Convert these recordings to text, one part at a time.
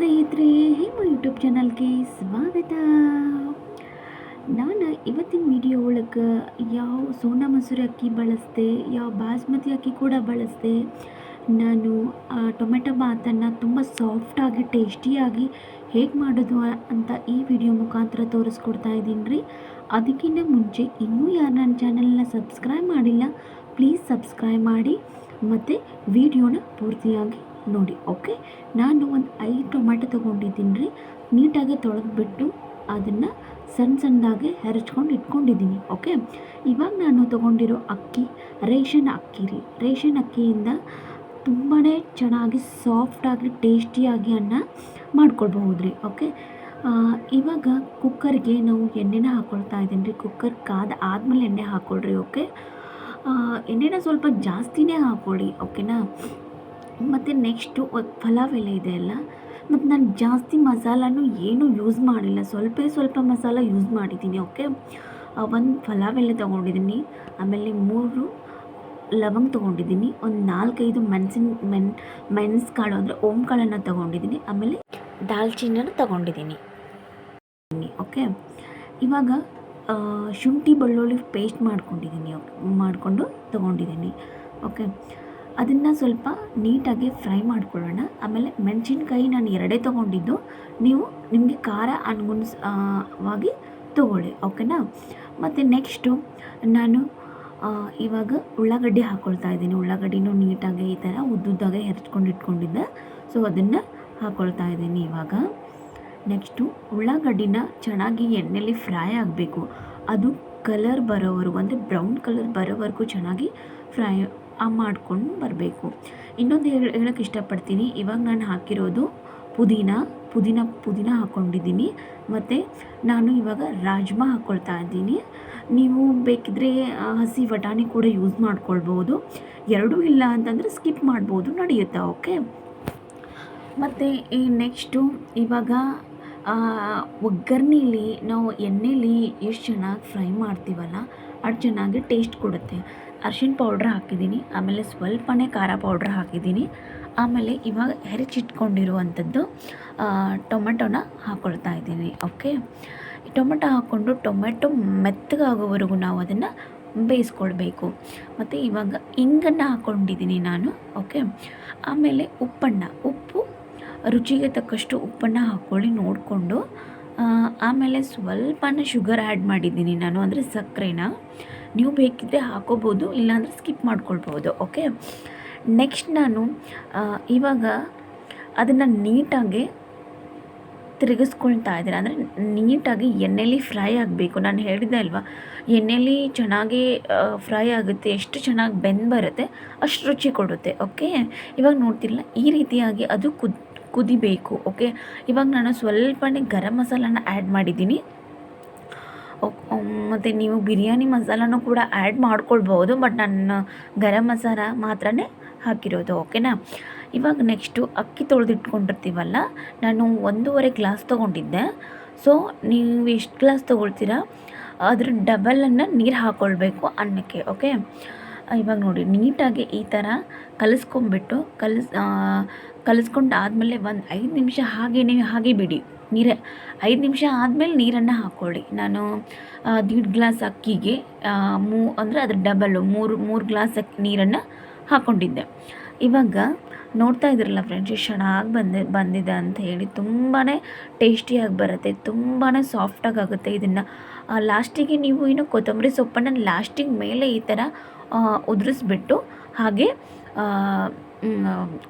ಸ್ನೇಹಿತರೆ ಹಿಮ ಯೂಟ್ಯೂಬ್ ಚಾನಲ್ಗೆ ಸ್ವಾಗತ. ನಾನು ಇವತ್ತಿನ ವಿಡಿಯೋ ಒಳಗೆ ಯಾವ ಸೋನಾ ಮಸೂರಿ ಅಕ್ಕಿ ಬಳಸಿದೆ, ಯಾವ ಬಾಸ್ಮತಿ ಅಕ್ಕಿ ಕೂಡ ಬಳಸಿದೆ. ನಾನು ಟೊಮೆಟೊ ಬಾತನ್ನು ತುಂಬ ಸಾಫ್ಟಾಗಿ ಟೇಸ್ಟಿಯಾಗಿ ಹೇಗೆ ಮಾಡೋದು ಅಂತ ಈ ವಿಡಿಯೋ ಮುಖಾಂತರ ತೋರಿಸ್ಕೊಡ್ತಾ ಇದ್ದೀನಿ ರೀ. ಅದಕ್ಕಿಂತ ಮುಂಚೆ ಇನ್ನೂ ಯಾರು ನನ್ನ ಚಾನಲ್ನ ಸಬ್ಸ್ಕ್ರೈಬ್ ಮಾಡಿಲ್ಲ ಪ್ಲೀಸ್ ಸಬ್ಸ್ಕ್ರೈಬ್ ಮಾಡಿ, ಮತ್ತು ವಿಡಿಯೋನ ಪೂರ್ತಿಯಾಗಿ ನೋಡಿ ಓಕೆ ನಾನು ಒಂದು ಐದು ಟೊಮ್ಯಾಟೊ ತೊಗೊಂಡಿದ್ದೀನಿ ರೀ. ನೀಟಾಗಿ ತೊಳೆದ್ಬಿಟ್ಟು ಅದನ್ನು ಸಣ್ಣ ಸಣ್ಣದಾಗಿ ಹೆರಚ್ಕೊಂಡು ಇಟ್ಕೊಂಡಿದ್ದೀನಿ ಓಕೆ ಇವಾಗ ನಾನು ತೊಗೊಂಡಿರೋ ಅಕ್ಕಿ, ರೇಷನ್ ಅಕ್ಕಿ ರೀ. ರೇಷನ್ ಅಕ್ಕಿಯಿಂದ ತುಂಬಾ ಚೆನ್ನಾಗಿ ಸಾಫ್ಟಾಗಿ ಟೇಸ್ಟಿಯಾಗಿ ಅನ್ನ ಮಾಡ್ಕೊಳ್ಬಹುದು ರೀ ಓಕೆ ಇವಾಗ ಕುಕ್ಕರ್ಗೆ ನಾವು ಎಣ್ಣೆನ ಹಾಕ್ಕೊಳ್ತಾ ಇದ್ದೀನಿ ರೀ. ಕುಕ್ಕರ್ ಕಾದ ಆದಮೇಲೆ ಎಣ್ಣೆ ಹಾಕ್ಕೊಳ್ರಿ ಓಕೆ ಎಣ್ಣೆನ ಸ್ವಲ್ಪ ಜಾಸ್ತಿನೇ ಹಾಕ್ಕೊಳ್ಳಿ ಓಕೆನಾ ಮತ್ತು ನೆಕ್ಸ್ಟು ಪಲಾವ್ ಎಲೆ ಇದೆ ಅಲ್ಲ? ಮತ್ತು ನಾನು ಜಾಸ್ತಿ ಮಸಾಲನೂ ಏನೂ ಯೂಸ್ ಮಾಡಿಲ್ಲ. ಸ್ವಲ್ಪ ಸ್ವಲ್ಪ ಮಸಾಲ ಯೂಸ್ ಮಾಡಿದ್ದೀನಿ ಓಕೆ ಒಂದು ಪಲಾವ್ ಎಲೆ ತೊಗೊಂಡಿದ್ದೀನಿ ಆಮೇಲೆ ಮೂರು ಲವಂಗ ತೊಗೊಂಡಿದ್ದೀನಿ ಒಂದು ನಾಲ್ಕೈದು ಮೆಣಸಿನ, ಮೆಣ್, ಮೆಣಸು ಕಾಳು ಅಂದರೆ ಓಮ್ ಕಾಳನ್ನು ತೊಗೊಂಡಿದ್ದೀನಿ ಆಮೇಲೆ ದಾಲ್ಚಿನ್ನನ ತೊಗೊಂಡಿದ್ದೀನಿ ಓಕೆ ಇವಾಗ ಶುಂಠಿ ಬೆಳ್ಳುಳ್ಳಿ ಪೇಸ್ಟ್ ಮಾಡ್ಕೊಂಡಿದ್ದೀನಿ ಮಾಡಿಕೊಂಡು ತೊಗೊಂಡಿದ್ದೀನಿ ಓಕೆ ಅದನ್ನು ಸ್ವಲ್ಪ ನೀಟಾಗಿ ಫ್ರೈ ಮಾಡ್ಕೊಳ್ಳೋಣ. ಆಮೇಲೆ ಮೆಣಸಿನ್ಕಾಯಿ ನಾನು ಎರಡೇ ತೊಗೊಂಡಿದ್ದು. ನೀವು ನಿಮಗೆ ಖಾರ ಅನುಗುಣಸ್ ಆ, ವಾಗಿ ತೊಗೊಳ್ಳಿ ಓಕೆನಾ? ಮತ್ತು ನೆಕ್ಸ್ಟು ನಾನು ಇವಾಗ ಉಳ್ಳಾಗಡ್ಡಿ ಹಾಕ್ಕೊಳ್ತಾ ಇದ್ದೀನಿ. ಉಳ್ಳಾಗಡ್ಡಿನೂ ನೀಟಾಗಿ ಈ ಥರ ಉದ್ದುದ್ದಾಗೆ ಹೆರ್ಚ್ಕೊಂಡು ಇಟ್ಕೊಂಡಿದ್ದೆ. ಸೊ ಅದನ್ನು ಹಾಕ್ಕೊಳ್ತಾ ಇದ್ದೀನಿ ಇವಾಗ. ನೆಕ್ಸ್ಟು ಉಳ್ಳಾಗಡ್ಡಿನ ಚೆನ್ನಾಗಿ ಎಣ್ಣೆಲಿ ಫ್ರೈ ಆಗಬೇಕು. ಅದು ಕಲರ್ ಬರೋವರೆಗೂ ಅಂದರೆ ಬ್ರೌನ್ ಕಲರ್ ಬರೋವರೆಗೂ ಚೆನ್ನಾಗಿ ಫ್ರೈ ಮಾಡ್ಕೊಂಡು ಬರಬೇಕು. ಇನ್ನೊಂದು ಹೇಳಿ ಹೇಳೋಕ್ಕೆ ಇಷ್ಟಪಡ್ತೀನಿ. ಇವಾಗ ನಾನು ಹಾಕಿರೋದು ಪುದೀನ ಪುದೀನ ಪುದೀನ ಹಾಕ್ಕೊಂಡಿದ್ದೀನಿ ಮತ್ತು ನಾನು ಇವಾಗ ರಾಜ್ಮಾ ಹಾಕ್ಕೊಳ್ತಾ ಇದ್ದೀನಿ. ನೀವು ಬೇಕಿದ್ರೆ ಹಸಿ ಬಟಾಣಿ ಕೂಡ ಯೂಸ್ ಮಾಡ್ಕೊಳ್ಬೋದು. ಎರಡೂ ಇಲ್ಲ ಅಂತಂದರೆ ಸ್ಕಿಪ್ ಮಾಡ್ಬೋದು, ನಡೆಯುತ್ತಾ ಓಕೆ ಮತ್ತು ಈ ನೆಕ್ಸ್ಟು ಇವಾಗ ಒಗ್ಗರಣೆಲಿ ನಾವು ಎಣ್ಣೆಲಿ ಎಷ್ಟು ಚೆನ್ನಾಗಿ ಫ್ರೈ ಮಾಡ್ತೀವಲ್ಲ, ಅಷ್ಟು ಚೆನ್ನಾಗಿ ಟೇಸ್ಟ್ ಕೊಡುತ್ತೆ. ಅರ್ಶಿಣ ಪೌಡ್ರ್ ಹಾಕಿದ್ದೀನಿ, ಆಮೇಲೆ ಸ್ವಲ್ಪನೇ ಖಾರ ಪೌಡ್ರ್ ಹಾಕಿದ್ದೀನಿ. ಆಮೇಲೆ ಇವಾಗ ಹೆರಚಿಟ್ಕೊಂಡಿರುವಂಥದ್ದು ಟೊಮೆಟೊನ ಹಾಕ್ಕೊಳ್ತಾ ಇದ್ದೀನಿ ಓಕೆ ಟೊಮೆಟೊ ಹಾಕ್ಕೊಂಡು ಟೊಮೆಟೊ ಮೆತ್ತಗಾಗೋವರೆಗೂ ನಾವು ಅದನ್ನು ಬೇಯಿಸ್ಕೊಳ್ಬೇಕು. ಮತ್ತು ಇವಾಗ ಇಂಗನ್ನು ಹಾಕ್ಕೊಂಡಿದ್ದೀನಿ ನಾನು ಓಕೆ ಆಮೇಲೆ ಉಪ್ಪನ್ನು, ಉಪ್ಪು, ರುಚಿಗೆ ತಕ್ಕಷ್ಟು ಉಪ್ಪನ್ನು ಹಾಕ್ಕೊಳ್ಳಿ ನೋಡಿಕೊಂಡು. ಆಮೇಲೆ ಸ್ವಲ್ಪನ ಶುಗರ್ ಆ್ಯಡ್ ಮಾಡಿದ್ದೀನಿ ನಾನು, ಅಂದರೆ ಸಕ್ಕರೆನ. ನೀವು ಬೇಕಿದ್ದರೆ ಹಾಕೋಬೋದು, ಇಲ್ಲಾಂದರೆ ಸ್ಕಿಪ್ ಮಾಡ್ಕೊಳ್ಬೋದು ಓಕೆ ನೆಕ್ಸ್ಟ್ ನಾನು ಇವಾಗ ಅದನ್ನು ನೀಟಾಗಿ ತಿರುಗಿಸ್ಕೊಳ್ತಾ ಇದ್ದೀನಿ. ಅಂದರೆ ನೀಟಾಗಿ ಎಣ್ಣೆಲಿ ಫ್ರೈ ಆಗಬೇಕು. ನಾನು ಹೇಳಿದೆ ಅಲ್ವಾ, ಎಣ್ಣೆಲಿ ಚೆನ್ನಾಗಿ ಫ್ರೈ ಆಗುತ್ತೆ, ಎಷ್ಟು ಚೆನ್ನಾಗಿ ಬೆಂದು ಬರುತ್ತೆ, ಅಷ್ಟು ರುಚಿ ಕೊಡುತ್ತೆ ಓಕೆ ಇವಾಗ ನೋಡ್ತಿರಲ್ಲ, ಈ ರೀತಿಯಾಗಿ ಅದು ಕುದ್, ಕುದಿಬೇಕು ಓಕೆ ಇವಾಗ ನಾನು ಸ್ವಲ್ಪನೇ ಗರಂ ಮಸಾಲಾನ ಆ್ಯಡ್ ಮಾಡಿದ್ದೀನಿ. ಮತ್ತು ನೀವು ಬಿರಿಯಾನಿ ಮಸಾಲನೂ ಕೂಡ ಆ್ಯಡ್ ಮಾಡ್ಕೊಳ್ಬೋದು ಬಟ್ ನಾನು ಗರಂ ಮಸಾಲ ಮಾತ್ರನೇ ಹಾಕಿರೋದು ಓಕೆನಾ ಇವಾಗ ನೆಕ್ಸ್ಟು ಅಕ್ಕಿ ತೊಳೆದಿಟ್ಕೊಂಡಿರ್ತೀವಲ್ಲ ನಾನು ಒಂದೂವರೆ ಗ್ಲಾಸ್ ತೊಗೊಂಡಿದ್ದೆ. ಸೊ ನೀವು ಎಷ್ಟು ಗ್ಲಾಸ್ ತೊಗೊಳ್ತೀರಾ? ಅದ್ರ ಡಬಲನ್ನು ನೀರು ಹಾಕ್ಕೊಳ್ಬೇಕು ಅನ್ನಕ್ಕೆ ಓಕೆ ಇವಾಗ ನೋಡಿ, ನೀಟಾಗಿ ಈ ಥರ ಕಲಿಸ್ಕೊಂಬಿಟ್ಟು ಕಲಿಸ್ ಕಲಿಸ್ಕೊಂಡು ಆದಮೇಲೆ ಒಂದು ಐದು ನಿಮಿಷ ಹಾಗೆ ನೀವು ಹಾಗೆ ಬಿಡಿ. ನೀರೇ, ಐದು ನಿಮಿಷ ಆದಮೇಲೆ ನೀರನ್ನು ಹಾಕ್ಕೊಳ್ಳಿ ನಾನು ದೀಡ್ ಗ್ಲಾಸ್ ಅಕ್ಕಿಗೆ ಮೂ, ಅಂದರೆ ಅದ್ರ ಡಬಲ್ಲು ಮೂರು ಮೂರು ಗ್ಲಾಸ್ ಅಕ್ಕಿ ನೀರನ್ನು ಹಾಕ್ಕೊಂಡಿದ್ದೆ ಇವಾಗ ನೋಡ್ತಾ ಇದ್ರಲ್ಲ ಫ್ರೆಂಡ್ಸ್ ಎಷ್ಟು ಚೆನ್ನಾಗಿ ಬಂದಿ, ಬಂದಿದೆ ಅಂತ ಹೇಳಿ ತುಂಬಾ ಟೇಸ್ಟಿಯಾಗಿ ಬರುತ್ತೆ ತುಂಬಾ ಸಾಫ್ಟಾಗಿ ಆಗುತ್ತೆ ಇದನ್ನು. ಲಾಸ್ಟಿಗೆ ನೀವು ಇನ್ನು ಕೊತ್ತಂಬರಿ ಸೊಪ್ಪನ್ನು ಲಾಸ್ಟಿಗೆ ಮೇಲೆ ಈ ಥರ ಉದುರಿಸ್ಬಿಟ್ಟು ಹಾಗೆ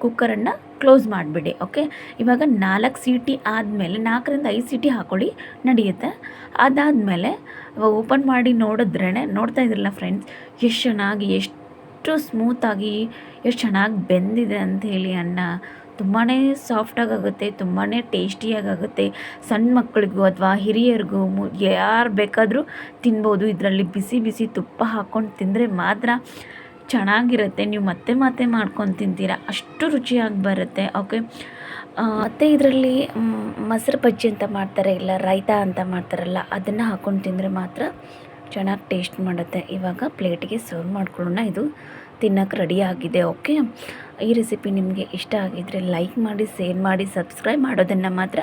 ಕುಕ್ಕರನ್ನು ಕ್ಲೋಸ್ ಮಾಡಿಬಿಡಿ ಓಕೆ ಇವಾಗ ನಾಲ್ಕು ಸೀಟಿ ಆದಮೇಲೆ, ನಾಲ್ಕರಿಂದ ಐದು ಸೀಟಿ ಹಾಕ್ಕೊಳ್ಳಿ ನಡೆಯುತ್ತೆ? ಅದಾದಮೇಲೆ ಓಪನ್ ಮಾಡಿ ನೋಡಿದ್ರೇ ನೋಡ್ತಾ ಇದ್ರಲ್ಲ ಫ್ರೆಂಡ್ಸ್ ಎಷ್ಟು ಚೆನ್ನಾಗಿ, ಎಷ್ಟು ಸ್ಮೂತಾಗಿ ಎಷ್ಟು ಚೆನ್ನಾಗಿ ಬೆಂದಿದೆ ಅಂತ ಹೇಳಿ ಅನ್ನ ತುಂಬಾ ಸಾಫ್ಟಾಗಿ ಆಗುತ್ತೆ ತುಂಬಾ ಟೇಸ್ಟಿಯಾಗಿ ಆಗುತ್ತೆ ಸಣ್ಣ ಮಕ್ಕಳಿಗೂ ಅಥವಾ ಹಿರಿಯರಿಗೂ ಯಾರು ಬೇಕಾದರೂ ತಿನ್ಬೋದು. ಇದರಲ್ಲಿ ಬಿಸಿ ಬಿಸಿ ತುಪ್ಪ ಹಾಕ್ಕೊಂಡು ತಿಂದರೆ ಮಾತ್ರ ಚೆನ್ನಾಗಿರುತ್ತೆ, ನೀವು ಮತ್ತೆ ಮತ್ತೆ ಮಾಡ್ಕೊಂಡು ತಿಂತೀರ, ಅಷ್ಟು ರುಚಿಯಾಗಿ ಬರುತ್ತೆ ಓಕೆ ಮತ್ತು ಇದರಲ್ಲಿ ಮೊಸರು ಬಜ್ಜಿ ಅಂತ ಮಾಡ್ತಾರೆ, ಇಲ್ಲ ರೈತ ಅಂತ ಮಾಡ್ತಾರಲ್ಲ, ಅದನ್ನು ಹಾಕ್ಕೊಂಡು ತಿಂದರೆ ಮಾತ್ರ ಚೆನ್ನಾಗಿ ಟೇಸ್ಟ್ ಮಾಡುತ್ತೆ. ಇವಾಗ ಪ್ಲೇಟಿಗೆ ಸರ್ವ್ ಮಾಡ್ಕೊಳ್ಳೋಣ, ಇದು ತಿನ್ನೋಕೆ ರೆಡಿ ಆಗಿದೆ ಓಕೆ ಈ ರೆಸಿಪಿ ನಿಮಗೆ ಇಷ್ಟ ಆಗಿದ್ದರೆ ಲೈಕ್ ಮಾಡಿ ಶೇರ್ ಮಾಡಿ ಸಬ್ಸ್ಕ್ರೈಬ್ ಮಾಡೋದನ್ನು ಮಾತ್ರ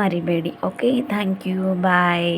ಮರಿಬೇಡಿ ಓಕೆ ಥ್ಯಾಂಕ್ ಯು ಬಾಯ್